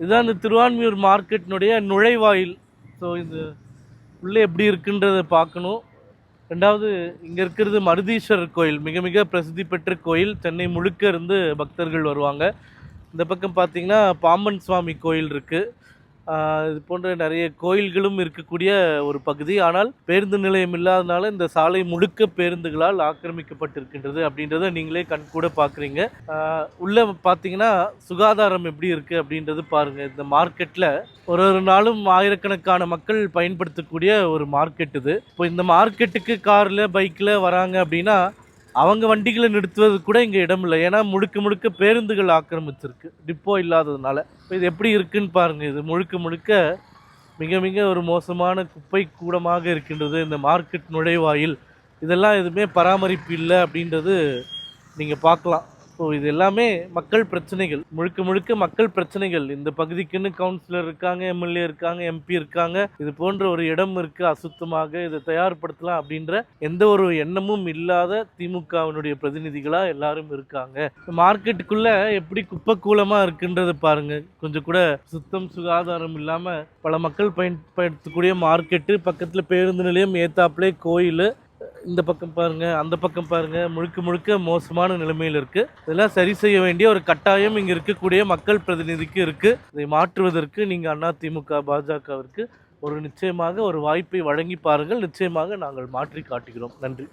இதுதான் இந்த திருவான்மியூர் மார்க்கெட்டினுடைய நுழைவாயில். ஸோ இது உள்ளே எப்படி இருக்குன்றத பார்க்கணும். ரெண்டாவது இங்கே இருக்கிறது மருதீஸ்வரர் கோயில். மிக மிக பிரசித்தி பெற்ற கோயில். சென்னை முழுக்க இருந்து பக்தர்கள் வருவாங்க. இந்த பக்கம் பார்த்தீங்கன்னா பாம்பன் சுவாமி கோயில் இருக்குது இது போன்ற நிறைய கோயில்களும் இருக்கக்கூடிய ஒரு பகுதி. ஆனால் பேருந்து நிலையம் இல்லாதனால இந்த சாலை முழுக்க பேருந்துகளால் ஆக்கிரமிக்கப்பட்டிருக்கின்றது அப்படின்றத நீங்களே கண் கூட பார்க்குறீங்க. உள்ளே பார்த்தீங்கன்னா சுகாதாரம் எப்படி இருக்குது அப்படின்றது பாருங்கள் இந்த மார்க்கெட்டில் ஒரு ஒரு நாளும் ஆயிரக்கணக்கான மக்கள் பயன்படுத்தக்கூடிய ஒரு மார்க்கெட் இது. இப்போ இந்த மார்க்கெட்டுக்கு காரில் பைக்கில் வராங்க அப்படின்னா அவங்க வண்டிகளை நிறுத்துவது கூட இங்கே இடம் இல்லை. ஏன்னா முழுக்க முழுக்க பேருந்துகள் ஆக்கிரமிச்சிருக்கு. டிப்போ இல்லாததுனால. இப்போ இது எப்படி இருக்குன்னு பாருங்கள் இது முழுக்க முழுக்க மிக மிக ஒரு மோசமான குப்பை கூடமாக இருக்கின்றது. இந்த மார்க்கெட் நுழைவாயில். இதெல்லாம் எதுவுமே பராமரிப்பு இல்லை அப்படின்றது நீங்கள் பார்க்கலாம். ஸோ இது எல்லாமே மக்கள் பிரச்சனைகள். முழுக்க முழுக்க மக்கள் பிரச்சனைகள். இந்த பகுதிக்குன்னு கவுன்சிலர் இருக்காங்க எம்எல்ஏ இருக்காங்க எம்பி இருக்காங்க. இது போன்ற ஒரு இடம் இருக்கு அசுத்தமாக இதை தயார்படுத்தலாம் அப்படின்ற எந்த ஒரு எண்ணமும் இல்லாத திமுகவினுடைய பிரதிநிதிகளாக எல்லாரும் இருக்காங்க. மார்க்கெட்டுக்குள்ள எப்படி குப்பை கூலமா இருக்குன்றதை பாருங்க. கொஞ்சம் கூட சுத்தம் சுகாதாரம் இல்லாமல் பல மக்கள் பயன்படுத்தக்கூடிய மார்க்கெட்டு பக்கத்தில் பேருந்து நிலையம் ஏத்தாப்புலே கோயில் இந்த பக்கம் பாருங்க அந்த பக்கம் பாருங்க. முழுக்க முழுக்க மோசமான நிலைமையில் இருக்கு. இதெல்லாம் சரி செய்ய வேண்டிய ஒரு கட்டாயம் இங்க இருக்கக்கூடிய மக்கள் பிரதிநிதிக்கு இருக்கு. இதை மாற்றுவதற்கு நீங்க அண்ணா திமுக பாஜகவிற்கு ஒரு நிச்சயமாக ஒரு வாய்ப்பை வழங்கி பாருங்கள். நிச்சயமாக நாங்கள் மாற்றி காட்டுகிறோம். நன்றி.